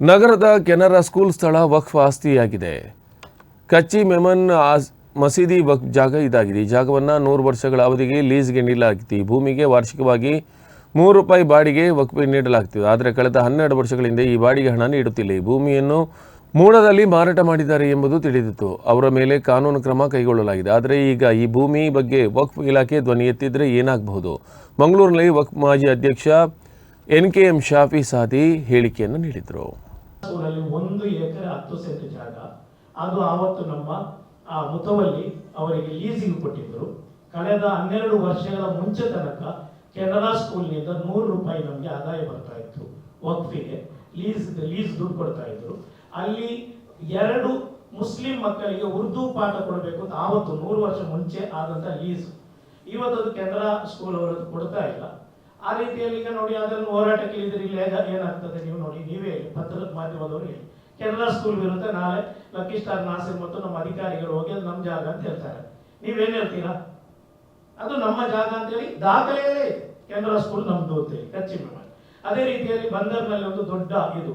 ನಗರದ ಕೆನರಾ ಸ್ಕೂಲ್ ಸ್ಥಳ ವಕ್ಫ್ ಆಸ್ತಿಯಾಗಿದೆ. ಕಚ್ಚಿ ಮೆಮನ್ ಮಸೀದಿ ವಕ್ ಜಾಗ ಇದಾಗಿದೆ. ಈ ಜಾಗವನ್ನು ನೂರು ವರ್ಷಗಳ ಅವಧಿಗೆ ಲೀಸ್ಗೆ ನೀಡಲಾಗಿತ್ತು ಈ ಭೂಮಿಗೆ ವಾರ್ಷಿಕವಾಗಿ ಮೂರು ರೂಪಾಯಿ ಬಾಡಿಗೆ ವಕ್ಫ್ ನೀಡಲಾಗ್ತಿದೆ. ಆದರೆ ಕಳೆದ ಹನ್ನೆರಡು ವರ್ಷಗಳಿಂದ ಈ ಬಾಡಿಗೆ ಹಣ ನೀಡುತ್ತಿಲ್ಲ. ಈ ಭೂಮಿಯನ್ನು ಮೂಡದಲ್ಲಿ ಮಾರಾಟ ಮಾಡಿದ್ದಾರೆ ಎಂಬುದು ತಿಳಿದಿತ್ತು. ಅವರ ಮೇಲೆ ಕಾನೂನು ಕ್ರಮ ಕೈಗೊಳ್ಳಲಾಗಿದೆ. ಆದರೆ ಈಗ ಈ ಭೂಮಿ ಬಗ್ಗೆ ವಕ್ಫ್ ಇಲಾಖೆ ಧ್ವನಿ ಎತ್ತಿದ್ರೆ ಏನಾಗಬಹುದು? ಮಂಗಳೂರಿನಲ್ಲಿ ವಕ್ಫ್ ಮಾಜಿ ಅಧ್ಯಕ್ಷ N K M Shafi Sadi ಹೇಳಿಕೆಯನ್ನು ನೀಡಿದರು. ಊರಲ್ಲಿ ಒಂದು ಎಕರೆ ಹತ್ತು ಸೆಂಟ್ ಜಾಗ. ಅದು ಆವತ್ತು ನಮ್ಮ, ಆ ಮುತವಲ್ಲಿ ಅವರಿಗೆ ಲೀಸಿಗೆ ಕೊಟ್ಟಿದ್ದರು ಕಳೆದ ಹನ್ನೆರಡು ವರ್ಷಗಳ ಮುಂಚೆ ತನಕ ಕೆನರಾ ಸ್ಕೂಲ್ನಿಂದ ನೂರು ರೂಪಾಯಿ ನಮಗೆ ಆದಾಯ ಬರ್ತಾ ಇತ್ತು ವಕ್ಫಿಗೆ ಲೀಸ್ ಲೀಸ್ ದುಡ್ಡು ಕೊಡ್ತಾ ಇದ್ರು. ಅಲ್ಲಿ ಎರಡು ಮುಸ್ಲಿಂ ಮಕ್ಕಳಿಗೆ ಉರ್ದು ಪಾಠ ಕೊಡಬೇಕು ಅಂತ ಆವತ್ತು ನೂರು ವರ್ಷ ಮುಂಚೆ ಆದಂತ ಲೀಸ್ ಇವತ್ತು ಅದು ಕೆನರಾ ಸ್ಕೂಲ್ ಅವರದ್ದು ಕೊಡ್ತಾ ಇಲ್ಲ. ಆ ರೀತಿಯಲ್ಲಿ ಈಗ ನೋಡಿ ಅದನ್ನು ಹೋರಾಟಕ್ಕೆ ಇಳಿದ್ರೆ, ಇಲ್ಲಿ ಏನಾಗ್ತದೆ ನೀವು ನೋಡಿ, ನೀವೇ ಹೇಳಿ, ಪತ್ರದ ಮಾಧ್ಯಮದವರು ಹೇಳಿ. ಕೆನರಾ ಸ್ಕೂಲ್ ವಿರುದ್ಧ ನಾಳೆ ಲಕ್ಕಿ ಸ್ಟಾರ್ ನಾಸಿರ್ ಮತ್ತು ನಮ್ಮ ಅಧಿಕಾರಿಗಳು ಹೋಗಿ ಅದು ನಮ್ಮ ಜಾಗ ಅಂತ ಹೇಳ್ತಾರೆ. ನೀವೇನ್ ಹೇಳ್ತೀರಾ? ಅದು ನಮ್ಮ ಜಾಗ ಅಂತ ಹೇಳಿ ದಾಖಲೆಯಲ್ಲೇ ಕೆನರಾ ಸ್ಕೂಲ್ ನಮ್ದು ಅಂತೇಳಿ ಕಚ್ಚಿ ಅದೇ ರೀತಿಯಲ್ಲಿ ಬಂದರ್ನಲ್ಲಿ ಒಂದು ದೊಡ್ಡ ಇದು.